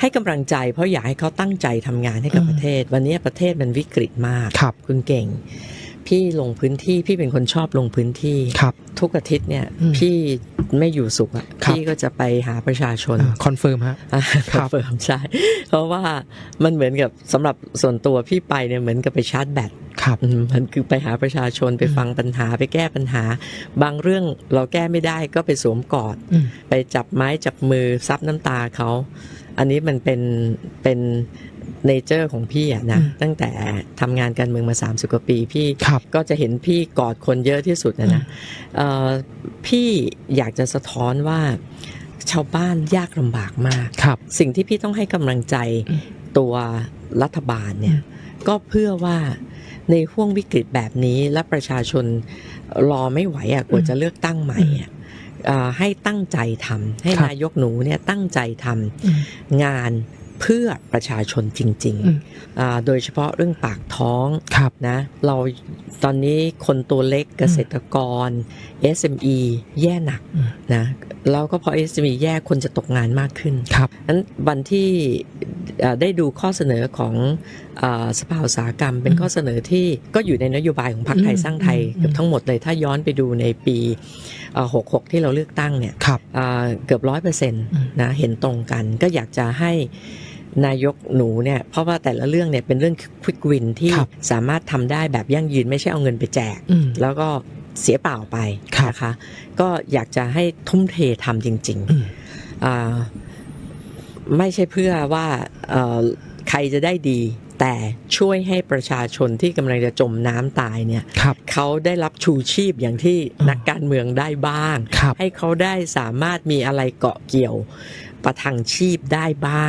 ให้กำลังใจ เพราะอยากให้เขาตั้งใจทำงานให้กับอืมประเทศ วันนี้ประเทศมันวิกฤตมากครับคุณเก่ง พี่ลงพื้นที่พี่เป็นคนชอบลงพื้นที่ครับ ทุกอาทิตย์เนี่ยอืมพี่ไม่อยู่สุขอะครับพี่ก็จะไปหาประชาชนคอนเฟิร์มฮะอ่าครับเฟิร์มใช่เพราะว่ามันเหมือนกับสำหรับส่วนตัวพี่ไปเนี่ยเหมือนกับไปชาร์จแบตครับอืมมันคือไปหาประชาชนไปอืมฟังปัญหาไปแก้ปัญหา บางเรื่องเราแก้ไม่ได้ก็ไปสวมกอดอืมไปจับไม้จับมือซับน้ำตาเขา อันนี้มันเป็นเป็นเนเจอร์ของพี่อะนะอืมตั้งแต่ทำงานการเมืองมา 30 กว่าปี พี่ครับก็จะเห็นพี่กอดคนเยอะที่สุดนะนะเอ่อพี่อยากจะสะท้อนว่าชาวบ้านยากลำบากมากครับสิ่งที่พี่ต้องให้กำลังใจอืมตัวรัฐบาลเนี่ยก็เพื่อว่าในห่วงวิกฤตแบบนี้และประชาชนรอไม่ไหวอะกว่าจะเลือกตั้งใหม่อะเอ่อ ให้ตั้งใจทำให้ครับนายกหนูเนี่ยตั้งใจทอืมำงาน เพื่อประชาชนจริงอืมๆอ่าโดยเฉพาะเรื่องปากท้องครับนะ เราตอนนี้คนตัวเล็กเกษตรกร SME แย่หนักอืมนะแล้วก็พอ SME แย่คนจะตกงานมากขึ้นครับนั้นวันที่เอ่อได้ดูข้อเสนอของเออสภาอุตสาหกรรม เป็นอืมข้อเสนอที่ก็อยู่ในนโยบายของพรรคไทยอืมสร้างไทยอืมเกือบทั้งหมดเลย ถ้าย้อนไปดูในปีเอ่อ66 ที่เราเลือกตั้งเนี่ยครับเอ่อเกือบร้อยเปอร์เซ็นต์อืมนะเห็นตรงกันก็อยากจะให้ นายกหนูเนี่ยเพราะว่าแต่ละเรื่องเนี่ยเป็นเรื่องควิกวินที่ครับสามารถทำได้แบบยั่งยืนไม่ใช่เอาเงินไปแจกอืมแล้วก็เสียเปล่าไปครับนะคะ ก็อยากจะให้ทุ่มเททำจริงๆอืมอ่าไม่ใช่เพื่อว่าเอ่อใครจะได้ดีแต่ช่วยให้ประชาชนที่กำลังจะจมน้ำตายเนี่ยครับเขาได้รับชูชีพอย่างที่อืมนักการเมืองได้บ้างครับให้เขาได้สามารถมีอะไรเกาะเกี่ยวประทังชีพได้บ้าง